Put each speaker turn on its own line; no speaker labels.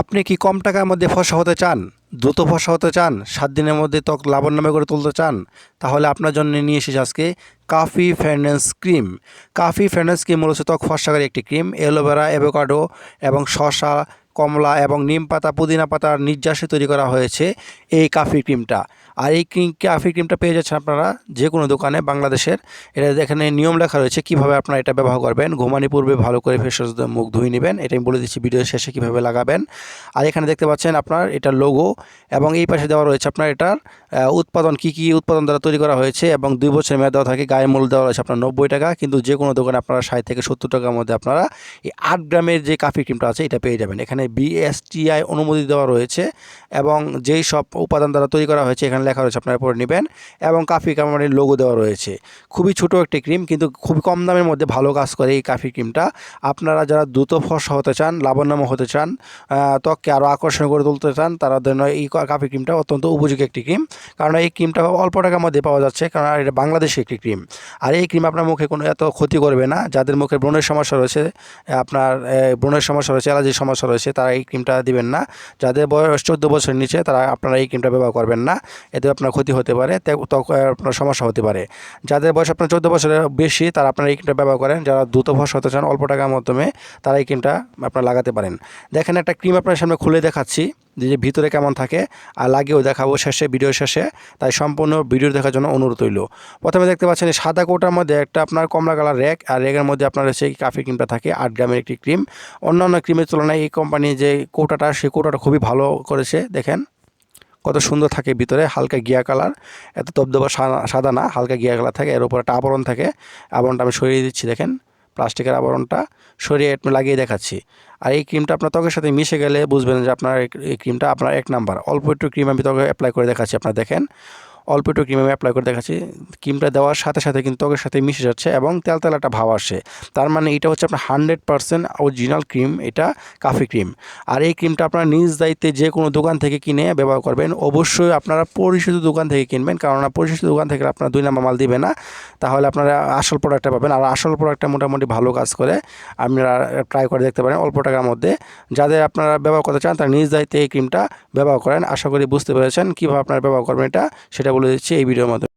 আপনি কি কম টাকার মধ্যে ফসা হতে চান, দ্রুত ফসা হতে চান, সাত দিনের মধ্যে ত্বক লাবণ্যময় করে তুলতে চান, তাহলে আপনার জন্য নিয়ে এসেছি আজকে কাফি ফ্যান্ডেন্স ক্রিম। কাফি ফ্যান্ডেন্স ক্রিম মূলত ত্বক ফসাকারী একটি ক্রিম অ্যালোভেরা অ্যাভোকাডো এবং শসা কমলা এবং নিম পাতা, পুদিনা পাতার নির্যাসে তৈরি করা হয়েছে এই কাফি ক্রিমটা আর এই কাফি ক্রিমটা পেয়ে যাচ্ছেন আপনারা যে কোনো দোকানে বাংলাদেশের। এটা এখানে নিয়ম লেখা রয়েছে কীভাবে আপনারা এটা ব্যবহার করবেন। ঘুমানি পূর্বে ভালো করে ফেস মুখ ধুয়ে নেবেন। এটা আমি বলে দিচ্ছি ভিডিও শেষে কীভাবে লাগাবেন। আর এখানে দেখতে পাচ্ছেন আপনার এটা লোগো এবং এই পাশে দেওয়া রয়েছে আপনার এটার উৎপাদন, কি কি উৎপাদন দ্বারা তৈরি করা হয়েছে এবং দুই বছরের মেয়াদ দেওয়া থাকে। গায়ে মূল্য দেওয়া রয়েছে আপনার নব্বই টাকা। কিন্তু যে কোনো দোকানে আপনারা ষাট থেকে সত্তর টাকার মধ্যে আপনারা এই আট গ্রামের যে কাফি ক্রিমটা আছে, এটা পেয়ে যাবেন। এখানে বিএসটিআই অনুমতি দেওয়া রয়েছে এবং যেই সব উপাদান দ্বারা তৈরি করা হয়েছে এখানে লেখা রয়েছে, আপনারা পরে নেবেন। এবং কাফি কোম্পানির লোগো দেওয়া রয়েছে। খুবই ছোট একটি ক্রিম কিন্তু খুবই কম দামের মধ্যে ভালো কাজ করে এই কাফি ক্রিমটা আপনারা যারা দ্রুত ফর্সা হতে চান লাবণ্যময় হতে চান ত্বককে আরও আকর্ষণ করে তুলতে চান, তারা জন্য এই কাফি ক্রিমটা অত্যন্ত উপযোগী একটি ক্রিম কারণ এই ক্রিমটা অল্প টাকার মধ্যে পাওয়া যাচ্ছে, কারণ এটা বাংলাদেশি একটি ক্রিম আর এই ক্রিম আপনার মুখে কোনো এত ক্ষতি করবে না। যাদের মুখে ব্রণের সমস্যা রয়েছে, আপনার ব্রণের সমস্যা রয়েছে, অ্যালার্জির সমস্যা রয়েছে তারা এই ক্রিমটা দিবেন না। যাদের বয়স চোদ্দ বছরের নিচে, তারা আপনারা এই ক্রিমটা ব্যবহার করবেন না। এতে আপনার ক্ষতি হতে পারে আপনার সমস্যা হতে পারে। যাদের বয়স আপনার চোদ্দ বছরের বেশি, তারা আপনারা এই ক্রিমটা ব্যবহার করেন। যারা দ্রুত ভস হতে চান, অল্প টাকার মাধ্যমে, তারা এই ক্রিমটা আপনার লাগাতে পারেন। দেখেন একটা ক্রিম আপনার সামনে খুলে দেখাচ্ছি। যে ভিতরে কেমন থাকে আর লাগিয়েও দেখাবো শেষে, ভিডিও শেষে। তাই সম্পূর্ণ ভিডিও দেখার জন্য অনুরোধ রইল। প্রথমে দেখতে পাচ্ছেন সাদা কোটার মধ্যে একটা আপনার কমলা কালার র্যাক আর র্যাকের মধ্যে আপনার সেই কাফি ক্রিমটা থাকে, আট গ্রামের একটি ক্রিম। অন্যান্য ক্রিমের তুলনায় এই কোম্পানি যে কোটাটা, সেই কোটাটা খুবই ভালো করেছে, দেখেন। কত সুন্দর থাকে ভিতরে, হালকা গিয়া কালার। এত তবদবা সাদা না, হালকা গিয়া কালার থাকে, এর উপর একটা আবরণ থাকে। আবরণটা আমি সরিয়ে দিচ্ছি, দেখেন। প্লাস্টিকের আবরণটা সরিয়ে লাগিয়ে দেখাচ্ছি। আর এই ক্রিমটা আপনার ত্বকের সাথে মিশে গেলে বুঝবেন যে আপনার এই ক্রিমটা আপনার এক নাম্বার। অল্প একটু ক্রিম আমি ত্বকে অ্যাপ্লাই করে দেখাচ্ছি, আপনার দেখেন। অল্প একটু ক্রিম আমি অ্যাপ্লাই করে দেখাচ্ছি। ক্রিমটা দেওয়ার সাথে সাথে কিন্তু ত্বকের সাথে মিশে যাচ্ছে এবং তেল তেল একটা ভাব আসে। তার মানে এটা হচ্ছে আপনার হান্ড্রেড পার্সেন্ট অরিজিনাল ক্রিম এটা কাফি ক্রিম আর এই ক্রিমটা আপনার নিজ দায়িত্বে যে কোনো দোকান থেকে কিনে ব্যবহার করবেন। অবশ্যই আপনারা পরিচিত দোকান থেকে কিনবেন কারণ পরিচিত দোকান থেকে আপনার দুই নাম্বার মাল দিবে না। তাহলে আপনারা আসল প্রোডাক্টটা পাবেন। আর আসল প্রোডাক্টটা মোটামুটি ভালো কাজ করে আপনারা ট্রাই করে দেখতে পারেন অল্প টাকার মধ্যে। যাদের আপনারা ব্যবহার করতে চান, তারা নিজ দায়িত্বে এই ক্রিমটা ব্যবহার করেন। আশা করি বুঝতে পেরেছেন কীভাবে আপনারা ব্যবহার করবেন এটা, সেটা বলে দিচ্ছি এই ভিডিওর মধ্যে